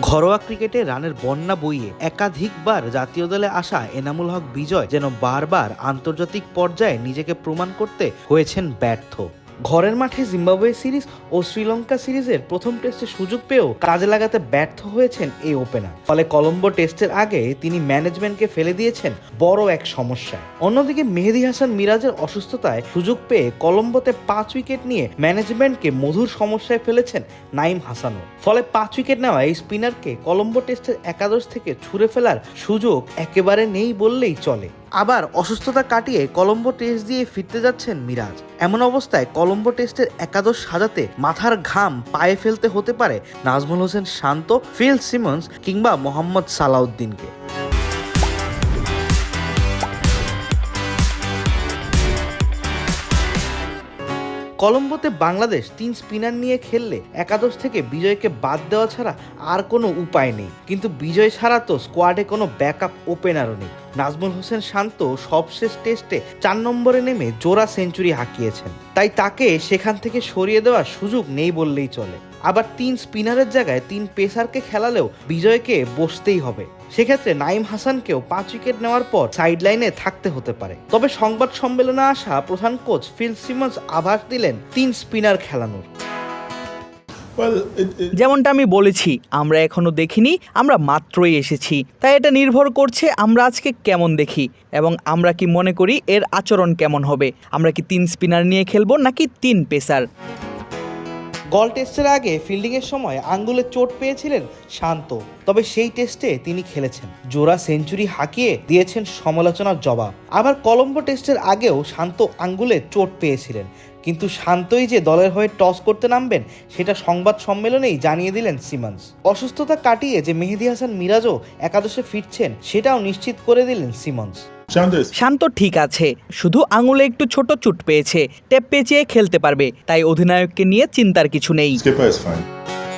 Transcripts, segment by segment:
ঘরোয়া ক্রিকেটে রানের বন্যা বইয়ে একাধিকবার জাতীয় দলে আসা এনামুল হক বিজয় যেন বারবার আন্তর্জাতিক পর্যায়ে নিজেকে প্রমাণ করতে হয়েছেন ব্যর্থ। ঘরের মাঠে জিম্বাবুয়ে সিরিজ ও শ্রীলঙ্কা সিরিজের প্রথম টেস্টে সুযোগ পেয়েও কাজে লাগাতে ব্যর্থ হয়েছেন এই ওপেনার। ফলে কলম্বো টেস্টের আগে তিনি ম্যানেজমেন্টকে ফেলে দিয়েছেন বড় এক সমস্যায়। অন্যদিকে মেহেদি হাসান মিরাজের অসুস্থতায় সুযোগ পেয়ে কলম্বোতে পাঁচ উইকেট নিয়ে ম্যানেজমেন্টকে মধুর সমস্যায় ফেলেছেন নাইম হাসানও। ফলে পাঁচ উইকেট নেওয়া এই স্পিনারকে কলম্বো টেস্টের একাদশ থেকে ছুড়ে ফেলার সুযোগ একেবারে নেই বললেই চলে। আবার অসুস্থতা কাটিয়ে কলম্বো টেস্ট দিয়ে ফিরতে যাচ্ছেন মিরাজ। এমন অবস্থায় কলম্বো টেস্টের একাদশ সাজাতে মাথার ঘাম পায়ে ফেলতে হতে পারে নাজমুল হোসেন শান্ত, ফিল সিমন্স কিংবা মোহাম্মদ সালাউদ্দিনকে। কলম্বোতে বাংলাদেশ তিন স্পিনার নিয়ে খেললে একাদশ থেকে বিজয়কে বাদ দেওয়া ছাড়া আর কোনো উপায় নেই। কিন্তু বিজয় ছাড়া তো স্কোয়াডে কোনো ব্যাকআপ ওপেনারও নেই। নাজমুল হোসেন শান্ত সবশেষ টেস্টে চার নম্বরে নেমে জোড়া সেঞ্চুরি হাঁকিয়েছেন। তাই তাকে সেখান থেকে সরিয়ে দেওয়ার সুযোগ নেই বললেই চলে। আবার তিন স্পিনারের জায়গায় তিন পেসারকে খেলালেও বিজয়কে বসতেই হবে। সেক্ষেত্রে নাইম হাসানকেও পাঁচ উইকেট নেওয়ার পর সাইড লাইনে থাকতে হতে পারে। তবে সংবাদ সম্মেলনে আসা প্রধান কোচ ফিল সিমন্স আভাস দিলেন তিন স্পিনার খেলানোর। যেমনটা আমি বলেছি আমরা এখনও দেখিনি আমরা মাত্রই এসেছি। তাই এটা নির্ভর করছে আমরা আজকে কেমন দেখি এবং আমরা কি মনে করি এর আচরণ কেমন হবে। আমরা কি তিন স্পিনার নিয়ে খেলব নাকি তিন পেসার? গল টেস্টের আগে ফিল্ডিংয়ের সময় আঙ্গুলে চোট পেয়েছিলেন শান্ত। তবে সেই টেস্টে তিনি খেলেছেন। জোড়া সেঞ্চুরি হাঁকিয়ে দিয়েছেন সমালোচনার জবাব। আবার কলম্বো টেস্টের আগেও শান্ত আঙ্গুলে চোট পেয়েছিলেন। কিন্তু শান্তই যে দলের হয়ে টস করতে নামবেন সেটা সংবাদ সম্মেলনেই জানিয়ে দিলেন সিমন্স। অসুস্থতা কাটিয়ে যে মেহেদি হাসান মিরাজও একাদশে ফিরছেন সেটাও নিশ্চিত করে দিলেন সিমন্স। শান্ত ঠিক আছে শুধু আঙুলে একটু ছোট চুট পেয়েছে টেপ পেঁচিয়ে খেলতে পারবে তাই অধিনায়ককে নিয়ে চিন্তার কিছু নেই.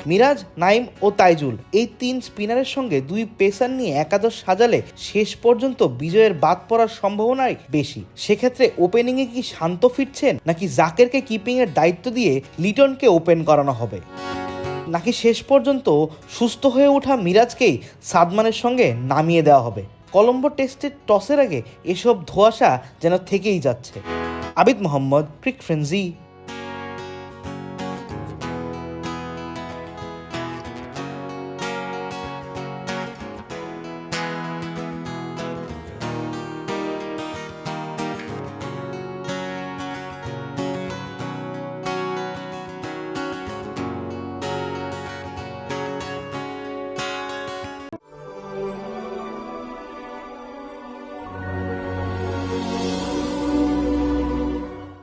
মিরাজ, নাইম ও তাইজুল। এই তিন স্পিনারের সঙ্গে দুই পেসার নিয়ে একাদশ সাজালে শেষ পর্যন্ত বিজয়ের বাদ পড়ার সম্ভাবনাই বেশি। সেক্ষেত্রে ওপেনিংয়ে কি শান্ত ফিরছেন, নাকি জাকেরকে কিপিং এর দায়িত্ব দিয়ে লিটনকে ওপেন করানো হবে? নাকি শেষ পর্যন্ত সুস্থ হয়ে ওঠা মিরাজকেই সাদমানের সঙ্গে নামিয়ে দেওয়া হবে? কলম্বো টেস্টের টসের আগে এসব ধোয়াশা যেন থেকেই যাচ্ছে। আবিদ মোহাম্মদ, ক্রিক ফ্রেন্সি।